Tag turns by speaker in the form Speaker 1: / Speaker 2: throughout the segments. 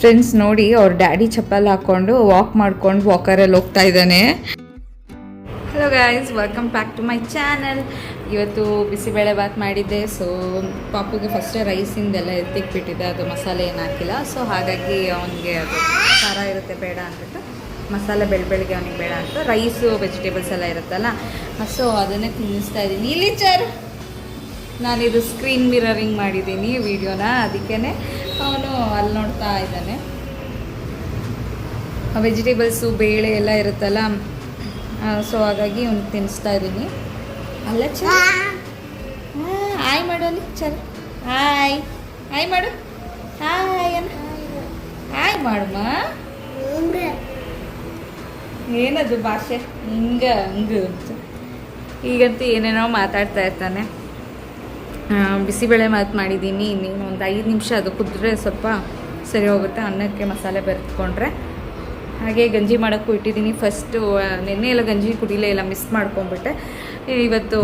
Speaker 1: Friends ನೋಡಿ ಅವ್ರ daddy ಚಪ್ಪಲ್ ಹಾಕ್ಕೊಂಡು ವಾಕ್ ಮಾಡ್ಕೊಂಡು ವಾಕರಲ್ಲಿ ಹೋಗ್ತಾ ಇದ್ದಾನೆ. Hello guys welcome back to my channel ಇವತ್ತು ಬಿಸಿಬೇಳೆ ಬಾತ್ ಮಾಡಿದ್ದೆ ಸೊ ಪಾಪುಗೆ ಫಸ್ಟೇ ರೈಸಿಂದೆಲ್ಲ ಎತ್ತಿಕ್ಬಿಟ್ಟಿದೆ ಅದು ಮಸಾಲೆ ಏನು ಹಾಕಿಲ್ಲ. ಸೊ ಹಾಗಾಗಿ ಅವನಿಗೆ ಅದು ಖಾರ ಇರುತ್ತೆ, ಬೇಡ ಅಂದ್ಬಿಟ್ಟು ಮಸಾಲೆ ಬೆಳ ಬೆಳಿಗ್ಗೆ ಅವನಿಗೆ ಬೇಡ ಅಂತ ರೈಸು ವೆಜಿಟೇಬಲ್ಸ್ ಎಲ್ಲ ಇರುತ್ತಲ್ಲ ಸೊ ಅದನ್ನೇ ತಿನ್ನಿಸ್ತಾ ಇದ್ದೀನಿ. ಇಲ್ಲಿ ಚಾರು, ನಾನಿದು ಸ್ಕ್ರೀನ್ ಮಿರರಿಂಗ್ ಮಾಡಿದ್ದೀನಿ ವಿಡಿಯೋನ ಅದಕ್ಕೇ ಅವನು ಅಲ್ಲಿ ನೋಡ್ತಾ ಇದ್ದಾನೆ. ವೆಜಿಟೇಬಲ್ಸು ಬೇಳೆ ಎಲ್ಲ ಇರುತ್ತಲ್ಲ? ಸೊ ಹಾಗಾಗಿ ಅವ್ನು ತಿನ್ನಿಸ್ತಾ ಇದ್ದೀನಿ. ಅಲ್ಲ ಚ ಹಾಯ್ ಮಾಡು ಅಲ್ಲಿ ಚಲ್ ಹಾಯ್. ಹಾಯ್ ಮಾಡು. ಹಾಯ್ ಅನ್ನ ಹಾಯ್ ಮಾಡಮ್ಮ. ಏನದು ಭಾಷೆ? ಹಿಂಗ ಹಂಗ ಅಂತ. ಈಗಂತೂ ಏನೇನೋ ಮಾತಾಡ್ತಾ ಇರ್ತಾನೆ. ಬಿಸಿಬೇಳೆ ಮಾತು ಮಾಡಿದ್ದೀನಿ. ನೀನು ಒಂದು ಐದು ನಿಮಿಷ ಅದು ಕುದ್ರೆ ಸ್ವಲ್ಪ ಸರಿ ಹೋಗುತ್ತೆ. ಅನ್ನಕ್ಕೆ ಮಸಾಲೆ ಬೆರೆತ್ಕೊಂಡ್ರೆ. ಹಾಗೆ ಗಂಜಿ ಮಾಡೋಕ್ಕೂ ಇಟ್ಟಿದ್ದೀನಿ. ಫಸ್ಟು ನೆನ್ನೆ ಎಲ್ಲ ಗಂಜಿ ಕುಡಿಲೇ ಇಲ್ಲ. ಮಿಸ್ ಮಾಡ್ಕೊಂಬಿಟ್ಟೆ ಇವತ್ತು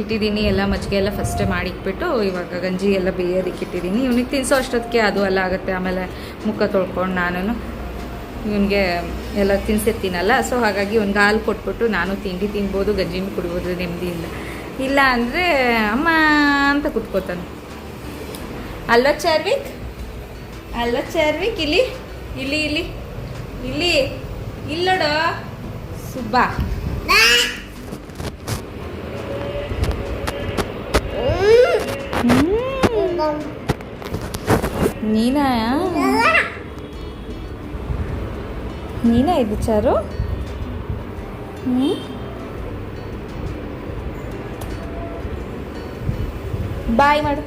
Speaker 1: ಇಟ್ಟಿದ್ದೀನಿ. ಎಲ್ಲ ಮಜ್ಜಿಗೆ ಎಲ್ಲ ಫಸ್ಟೇ ಮಾಡಿಟ್ಬಿಟ್ಟು ಇವಾಗ ಗಂಜಿ ಎಲ್ಲ ಬೇಯೋದಕ್ಕೆ ಇಟ್ಟಿದ್ದೀನಿ. ಇವನಿಗೆ ತಿನ್ಸೋ ಅಷ್ಟೊತ್ತಿಗೆ ಅದು ಎಲ್ಲ ಆಗುತ್ತೆ. ಆಮೇಲೆ ಮುಖ ತೊಳ್ಕೊಂಡು ನಾನು ಇವನಿಗೆ ಎಲ್ಲ ತಿನ್ಸಿರ್ತೀನಲ್ಲ. ಸೊ ಹಾಗಾಗಿ ಒಂದು ಹಾಲು ಕೊಟ್ಬಿಟ್ಟು ನಾನು ತಿಂಡಿ ತಿನ್ಬೋದು, ಗಂಜಿನೂ ಕುಡಿಬೋದು, ನೆಮ್ಮದಿಯಿಂದ. ಇಲ್ಲ ಅಂದರೆ ಅಮ್ಮ ಅಂತ ಕುತ್ಕೋತಾನೆ. ಅಲ್ವಾ ಚಾರ್ವಿಕ್? ಅಲ್ವಾ ಚಾರ್ವಿಕ್, ಇಲ್ಲಿ? ಇಲ್ಲಿ ಇಲ್ಲಿ. ಇಲ್ಲಿ. ಇಲ್ಲೋಡು ಸುಬ್ಬಾ. ನೀನಾ? ನೀನಾ ಇದು ಚಾರು? ಹ್ಞೂ ಬಾಯ್ ಮಾಡು.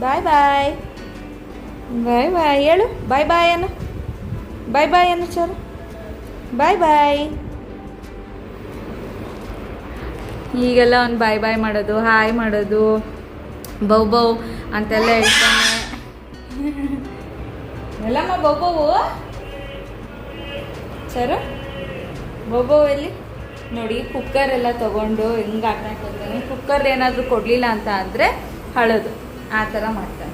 Speaker 1: ಬಾಯ್ ಬಾಯ್. ಬಾಯ್ ಬಾಯ್. ಹೇಳು. ಬಾಯ್ ಬಾಯ್ ಅನ್ನ. ಬಾಯ್ ಬಾಯ್ ಅನ್ನ ಸರ್ ಬಾಯ್ ಬಾಯ್. ಈಗೆಲ್ಲ ಅವ್ನು ಬಾಯ್ ಬಾಯ್ ಮಾಡೋದು, ಹಾಯ್ ಮಾಡೋದು, ಬೌ ಬೌ ಅಂತೆಲ್ಲ ಹೇಳ್ತಾನೆ. ಎಲ್ಲಮ್ಮ ಬೌ ಸರ್ ಸರು ಬೌ ಎಲ್ಲಿ? ನೋಡಿ ಕುಕ್ಕರ್ ಎಲ್ಲ ತಗೊಂಡು ಹಿಂಗೆ ಆಟ ಕುಕ್ಕರ್ ಏನಾದರೂ ಕೊಡಲಿಲ್ಲ ಅಂತ ಅಂದರೆ ಹಳೋದು. ಆ ಥರ ಮಾಡ್ತಾರೆ.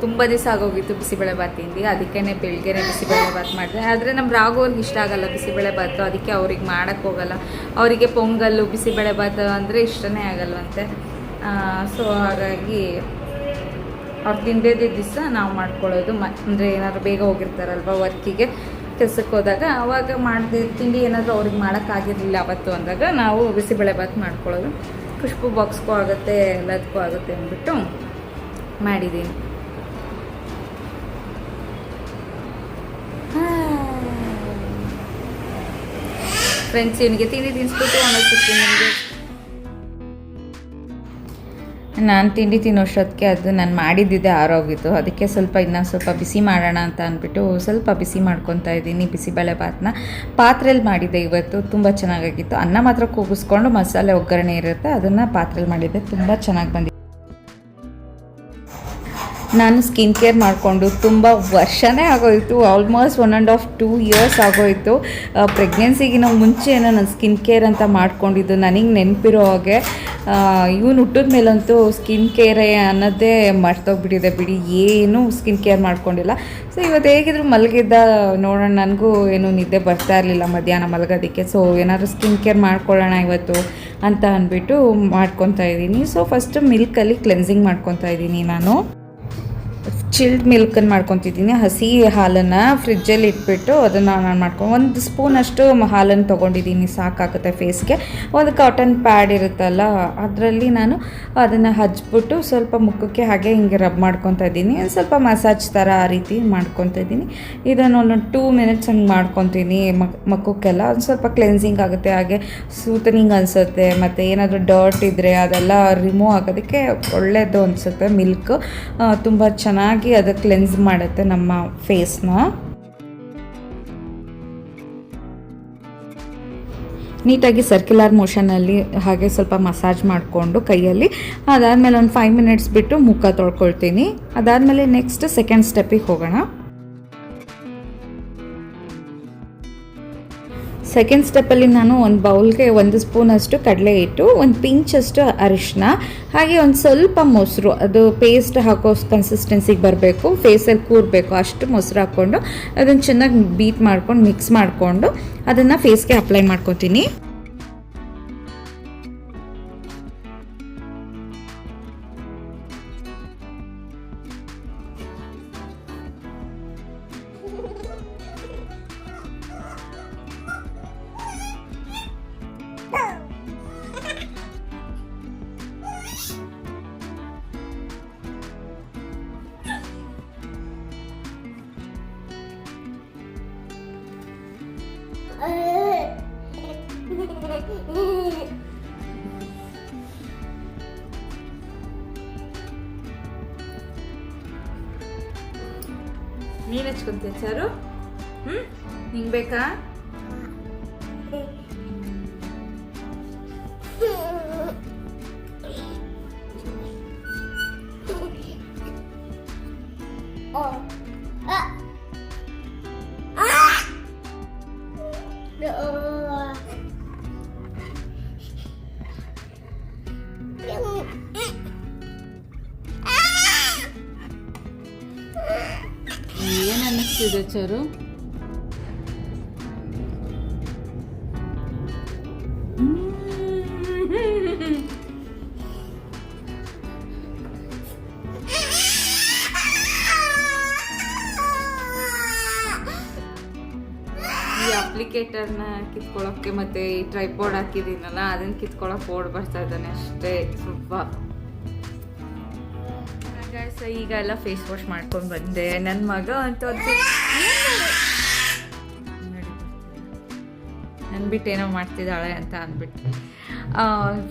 Speaker 1: ತುಂಬ ದಿವಸ ಆಗೋಗಿತ್ತು ಬಿಸಿಬೇಳೆ ಬಾತ್ ತಿಂದು. ಅದಕ್ಕೇ ಬೆಳಗ್ಗೆನೆ ಬಿಸಿಬೇಳೆ ಬಾತ್ ಮಾಡಿದೆ. ಆದರೆ ನಮ್ಮ ರಾಘವ್ರಿಗೆ ಇಷ್ಟ ಆಗಲ್ಲ ಬಿಸಿಬೇಳೆ ಭಾತು ಅದಕ್ಕೆ ಅವ್ರಿಗೆ ಮಾಡೋಕ್ಕೆ ಹೋಗಲ್ಲ. ಅವರಿಗೆ ಪೊಂಗಲ್ಲು ಬಿಸಿಬೇಳೆ ಬಾತ್ ಅಂದರೆ ಇಷ್ಟನೇ ಆಗಲ್ವಂತೆ. ಸೊ, ಹಾಗಾಗಿ ಅವ್ರು ತಿಂದಿದ್ದ ದಿವಸ ನಾವು ಮಾಡ್ಕೊಳ್ಳೋದು. ಮ, ಅಂದರೆ ಏನಾದ್ರು ಬೇಗ ಹೋಗಿರ್ತಾರಲ್ವ ವರ್ಕಿಗೆ ಕೆಲ್ಸಕ್ಕೆ ಹೋದಾಗ ಅವಾಗ ಮಾಡಿದ ತಿಂಡಿ ಏನಾದರೂ ಅವ್ರಿಗೆ ಮಾಡೋಕ್ಕಾಗಿರಲಿಲ್ಲ ಅವತ್ತು ಅಂದಾಗ ನಾವು ಬಿಸಿಬೇಳೆ ಬಾತ್ ಮಾಡ್ಕೊಳ್ಳೋದು. ಖುಷ್ಬು ಬಾಕ್ಸ್ಗೂ ಆಗುತ್ತೆ, ಎಲ್ಲದಕ್ಕೂ ಆಗುತ್ತೆ ಅಂದ್ಬಿಟ್ಟು ಮಾಡಿದ್ದೀನಿ ಫ್ರೆಂಡ್ಸ್ ಇವನಿಗೆ ತಿಂಡಿ ತಿನ್ನಿಸ್ಬಿಟ್ಟು ಅನ್ನಿಸ್ತೀನಿ ನಿಮಗೆ. ನಾನು ತಿಂಡಿ ತಿನ್ನೋಷ್ಟೊತ್ತಿಗೆ ಅದು ನಾನು ಮಾಡಿದ್ದಿದ್ದೆ ಆರೋಗಿತ್ತು ಅದಕ್ಕೆ ಸ್ವಲ್ಪ ಇನ್ನೂ ಸ್ವಲ್ಪ ಬಿಸಿ ಮಾಡೋಣ ಅಂತ ಅಂದ್ಬಿಟ್ಟು ಸ್ವಲ್ಪ ಬಿಸಿ ಮಾಡ್ಕೊತಾ ಇದ್ದೀನಿ ಬಿಸಿಬೇಳೆ ಭಾತ್ನ ಪಾತ್ರೆಯಲ್ಲಿ ಮಾಡಿದ್ದೆ ಇವತ್ತು, ತುಂಬ ಚೆನ್ನಾಗಾಗಿತ್ತು. ಅನ್ನ ಮಾತ್ರ ಕೂಗಿಸ್ಕೊಂಡು ಮಸಾಲೆ ಒಗ್ಗರಣೆ ಇರುತ್ತೆ, ಅದನ್ನು ಪಾತ್ರೆಯಲ್ಲಿ ಮಾಡಿದ್ದೆ, ತುಂಬ ಚೆನ್ನಾಗಿ ಬಂದಿತ್ತು ನಾನು ಸ್ಕಿನ್ ಕೇರ್ ಮಾಡಿಕೊಂಡು ತುಂಬ ವರ್ಷನೇ ಆಗೋಯಿತು almost one and half two years ಆಗೋಯಿತು. ಪ್ರೆಗ್ನೆನ್ಸಿಗಿನ ಮುಂಚೆ ನಾನು ಸ್ಕಿನ್ ಕೇರ್ ಅಂತ ಮಾಡ್ಕೊಂಡಿದ್ದು. ನನಗೆ ನೆನಪಿರೋ ಹಾಗೆ ಇವನು ಹುಟ್ಟಿದ ಮೇಲಂತೂ ಸ್ಕಿನ್ ಕೇರ್ ಅನ್ನೋದೇ ಮರ್ತೋಗ್ಬಿಟ್ಟಿದೆ ಬಿಡಿ. ಏನು ಸ್ಕಿನ್ ಕೇರ್ ಮಾಡ್ಕೊಂಡಿಲ್ಲ. ಸೊ ಇವತ್ತು ಹೇಗಿದ್ರು ಮಲಗಿದ್ದ ನೋಡೋಣ. ನನಗೂ ಏನು ನಿದ್ದೆ ಬರ್ತಾ ಇರಲಿಲ್ಲ ಮಧ್ಯಾಹ್ನ ಮಲಗೋದಕ್ಕೆ. ಸೊ ಏನಾದರೂ ಸ್ಕಿನ್ ಕೇರ್ ಮಾಡ್ಕೊಳ್ಳೋಣ ಇವತ್ತು ಅಂತ ಅಂದ್ಬಿಟ್ಟು ಮಾಡ್ಕೊತಾ ಇದ್ದೀನಿ. ಸೊ ಫಸ್ಟು ಮಿಲ್ಕಲ್ಲಿ ಕ್ಲೆನ್ಸಿಂಗ್ ಮಾಡ್ಕೊತಾ ಇದ್ದೀನಿ ನಾನು. ಚಿಲ್ಡ್ ಮಿಲ್ಕನ್ನು ಮಾಡ್ಕೊತಿದ್ದೀನಿ. ಹಸಿ ಹಾಲನ್ನು ಫ್ರಿಜ್ಜಲ್ಲಿ ಇಟ್ಬಿಟ್ಟು ಅದನ್ನು ನಾನು ಮಾಡ್ಕೊಂಡು ಒಂದು ಸ್ಪೂನ್ ಅಷ್ಟು ಹಾಲನ್ನು ತೊಗೊಂಡಿದ್ದೀನಿ ಸಾಕಾಗುತ್ತೆ ಫೇಸ್ಗೆ ಒಂದು ಕಾಟನ್ ಪ್ಯಾಡ್ ಇರುತ್ತಲ್ಲ, ಅದರಲ್ಲಿ ನಾನು ಅದನ್ನು ಹಚ್ಬಿಟ್ಟು ಸ್ವಲ್ಪ ಮುಖಕ್ಕೆ ಹಾಗೆ ಹಿಂಗೆ ರಬ್ ಮಾಡ್ಕೊತಾ ಇದ್ದೀನಿ. ಸ್ವಲ್ಪ ಮಸಾಜ್ ಥರ ಆ ರೀತಿ ಮಾಡ್ಕೊತಾ ಇದ್ದೀನಿ. ಇದನ್ನು ಒಂದು ಟೂ ಮಿನಿಟ್ಸ್ ಹಂಗೆ ಮಾಡ್ಕೊತೀನಿ ಮಕ್, ಮುಖಕ್ಕೆಲ್ಲ. ಒಂದು ಸ್ವಲ್ಪ ಕ್ಲೆನ್ಸಿಂಗ್ ಆಗುತ್ತೆ, ಹಾಗೆ ಸೂತನಿಂಗ್ ಅನಿಸುತ್ತೆ, ಮತ್ತು ಏನಾದರೂ ಡರ್ಟ್ ಇದ್ದರೆ ಅದೆಲ್ಲ ರಿಮೂವ್ ಆಗೋದಕ್ಕೆ ಒಳ್ಳೆಯದು ಅನಿಸುತ್ತೆ ಮಿಲ್ಕ್ ತುಂಬ ಚೆನ್ನಾಗಿ ಅದು ಕ್ಲೆನ್ಸ್ ಮಾಡುತ್ತೆ ನಮ್ಮ ಫೇಸ್ನ ನೀಟಾಗಿ ಸರ್ಕ್ಯುಲರ್ ಮೋಷನಲ್ಲಿ ಹಾಗೆ ಸ್ವಲ್ಪ ಮಸಾಜ್ ಮಾಡಿಕೊಂಡು ಕೈಯಲ್ಲಿ. ಅದಾದಮೇಲೆ ಒಂದು ಫೈವ್ ಮಿನಿಟ್ಸ್ ಬಿಟ್ಟು ಮುಖ ತೊಳ್ಕೊಳ್ತೀನಿ. ಅದಾದಮೇಲೆ ನೆಕ್ಸ್ಟ್ ಸೆಕೆಂಡ್ ಸ್ಟೆಪ್ಪಿಗೆ ಹೋಗೋಣ. ಸೆಕೆಂಡ್ ಸ್ಟೆಪ್ಪಲ್ಲಿ ನಾನು ಒಂದು ಬೌಲ್ಗೆ ಒಂದು ಸ್ಪೂನಷ್ಟು ಕಡಲೆ ಹಿಟ್ಟು, ಒಂದು ಪಿಂಚಷ್ಟು ಅರಿಶಿನ ಹಾಗೆ ಒಂದು ಸ್ವಲ್ಪ ಮೊಸರು. ಅದು ಪೇಸ್ಟ್ ಹಾಕೋ ಕನ್ಸಿಸ್ಟೆನ್ಸಿಗೆ ಬರಬೇಕು ಫೇಸಲ್ಲಿ ಕೂರಬೇಕು, ಅಷ್ಟು ಮೊಸರು ಹಾಕ್ಕೊಂಡು ಅದನ್ನು ಚೆನ್ನಾಗಿ ಬೀಟ್ ಮಾಡ್ಕೊಂಡು ಮಿಕ್ಸ್ ಮಾಡಿಕೊಂಡು ಅದನ್ನು ಫೇಸ್ಗೆ ಅಪ್ಲೈ ಮಾಡ್ಕೊತೀನಿ. ನೀನು ಹಚ್ಕೊಂತೀಯ ಚಾರು ಹ್ಞೂ ನಿಂಗೆ ಬೇಕಾ ಏನು ಅನ್ನಿಸ್ತಿದೆ ಚಾರು ಈ ಅಪ್ಲಿಕೇಟರ್ನ ಕಿತ್ಕೊಳ್ಳೋಕ್ಕೆ ಮತ್ತೆ ಈ ಟ್ರೈಪೋರ್ಡ್ ಹಾಕಿದ್ದೀನಲ್ಲ, ಅದನ್ನ ಕಿತ್ಕೊಳ್ಳೋಕೆ ಓಡ್ ಬರ್ತಾ ಇದ್ದಾನೆ ಅಷ್ಟೇ. ಸ್ವಲ್ಪ ಈಗ ಎಲ್ಲ ಫೇಸ್ ವಾಶ್ ಮಾಡ್ಕೊಂಡು ಬಂದೆ. ನನ್ನ ಮಗ ಅಂತ ನನ್ನ ಬಿಟ್ಟು ಏನೋ ಮಾಡ್ತಿದ್ದಾಳೆ ಅಂತ ಅಂದ್ಬಿಟ್ಟು.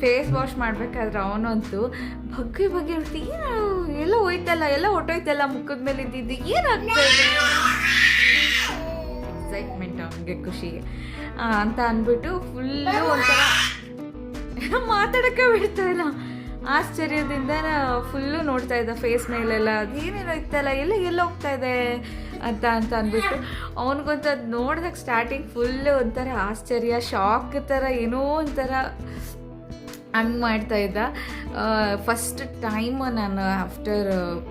Speaker 1: ಫೇಸ್ ವಾಶ್ ಮಾಡ್ಬೇಕಾದ್ರೆ ಅವನಂತೂ ಬಗ್ಗೆ ಬಗ್ಗೆ ಏನು ಎಲ್ಲ ಹೋಯ್ತಲ್ಲ, ಎಲ್ಲ ಹೊಟ್ಟೋಯ್ತಲ್ಲ, ಮುಖದ ಮೇಲೆ ಇದ್ದಿದ್ದು ಏನಾಗ್ತಾ ಇದೆ? ಎಕ್ಸೈಟ್ಮೆಂಟ್ ಅವನಿಗೆ ಖುಷಿಗೆ. ಅಂತ ಅಂದ್ಬಿಟ್ಟು ಫುಲ್ಲು ಒಂಥರ ಮಾತಾಡೋಕ್ಕೆ ಬಿಡ್ತಾ ಇಲ್ಲ. ಆಶ್ಚರ್ಯದಿಂದ ಫುಲ್ಲು ನೋಡ್ತಾ ಇದ್ದ ಫೇಸ್ ಮೇಲೆಲ್ಲ ಅದೇನೇನೋ ಇತ್ತಲ್ಲ, ಎಲ್ಲ ಎಲ್ಲ ಹೋಗ್ತಾ ಇದೆ? ಅಂತ ಅಂತ ಅಂದ್ಬಿಟ್ಟು. ಅವನಿಗೊಂಥ ನೋಡಿದಾಗ ಸ್ಟಾರ್ಟಿಂಗ್ ಫುಲ್ಲು ಒಂಥರ ಆಶ್ಚರ್ಯ ಶಾಕ್ ಥರ ಏನೋ ಒಂಥರ ಹಂಗೆ ಮಾಡ್ತಾ ಇದ್ದ. ಫಸ್ಟ್ ಟೈಮ್ ನಾನು ಆಫ್ಟರ್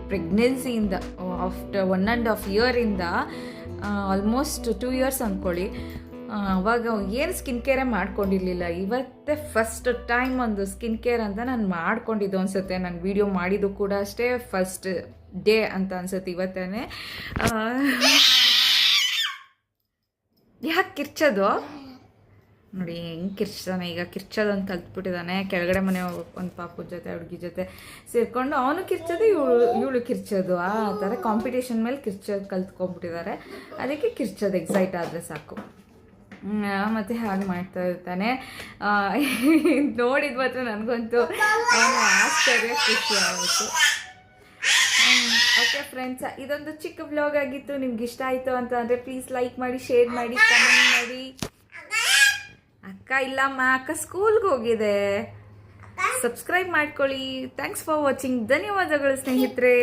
Speaker 1: ಪ್ರೆಗ್ನೆನ್ಸಿಯಿಂದ ಆಫ್ಟರ್ ಒನ್ ಆ್ಯಂಡ್ ಹಾಫ್ ಇಯರಿಂದ ಆಲ್ಮೋಸ್ಟ್ ಟೂ ಇಯರ್ಸ್ ಅಂದ್ಕೊಳ್ಳಿ ಅವಾಗ ಏನು ಸ್ಕಿನ್ ಕೇರೇ ಮಾಡ್ಕೊಂಡಿರಲಿಲ್ಲ. ಇವತ್ತೇ ಫಸ್ಟ್ ಟೈಮ್ ಒಂದು ಸ್ಕಿನ್ ಕೇರ್ ಅಂತ ನಾನು ಮಾಡ್ಕೊಂಡಿದ್ದು ಅನ್ಸುತ್ತೆ. ನಾನು ವಿಡಿಯೋ ಮಾಡಿದ್ದು ಕೂಡ ಅಷ್ಟೇ ಫಸ್ಟ್ ಡೇ ಅಂತ ಅನ್ಸುತ್ತೆ ಇವತ್ತೇ ಯಾಕೆ ಕಿರ್ಚೋದು? ನೋಡಿ ಹೆಂಗೆ ಕಿರ್ಚ್ತಾನೆ, ಈಗ ಕಿರ್ಚೋದಂತ ಕಲ್ತ್ಬಿಟ್ಟಿದ್ದಾನೆ ಕೆಳಗಡೆ ಮನೆ ಒಂದು ಪಾಪು ಜೊತೆ, ಹುಡುಗಿ ಜೊತೆ ಸೇರ್ಕೊಂಡು ಅವನು ಕಿರ್ಚೋದು, ಇವಳು ಇವಳು ಕಿರ್ಚೋದು. ಆ ಥರ ಕಾಂಪಿಟೇಷನ್ ಮೇಲೆ ಕಿರ್ಚೋದು ಕಲ್ತ್ಕೊಂಡ್ಬಿಟ್ಟಿದ್ದಾರೆ ಅದಕ್ಕೆ ಕಿರ್ಚೋದು ಎಕ್ಸೈಟ್ ಆದರೆ ಸಾಕು. ಮತ್ತು ಹಾಗೆ ಮಾಡ್ತಾ ಇರ್ತಾನೆ. ನೋಡಿದ ಮಾತ್ರ ನನಗಂತೂ ಆಶ್ಚರ್ಯ, ಖುಷಿ ಆಯಿತು ಓಕೆ ಫ್ರೆಂಡ್ಸ್ ಇದೊಂದು ಚಿಕ್ಕ ಬ್ಲಾಗ್ ಆಗಿತ್ತು. ನಿಮ್ಗೆ ಇಷ್ಟ ಆಯಿತು ಅಂತ ಅಂದರೆ ಪ್ಲೀಸ್ ಲೈಕ್ ಮಾಡಿ ಶೇರ್ ಮಾಡಿ ಕಮೆಂಟ್ ಮಾಡಿ. ಅಕ್ಕ ಇಲ್ಲಮ್ಮ ಅಕ್ಕ ಸ್ಕೂಲ್ಗೆ ಹೋಗಿದೆ. ಸಬ್ಸ್ಕ್ರೈಬ್ ಮಾಡ್ಕೊಳ್ಳಿ. ಥ್ಯಾಂಕ್ಸ್ ಫಾರ್ ವಾಚಿಂಗ್ ಧನ್ಯವಾದಗಳು ಸ್ನೇಹಿತರೆ.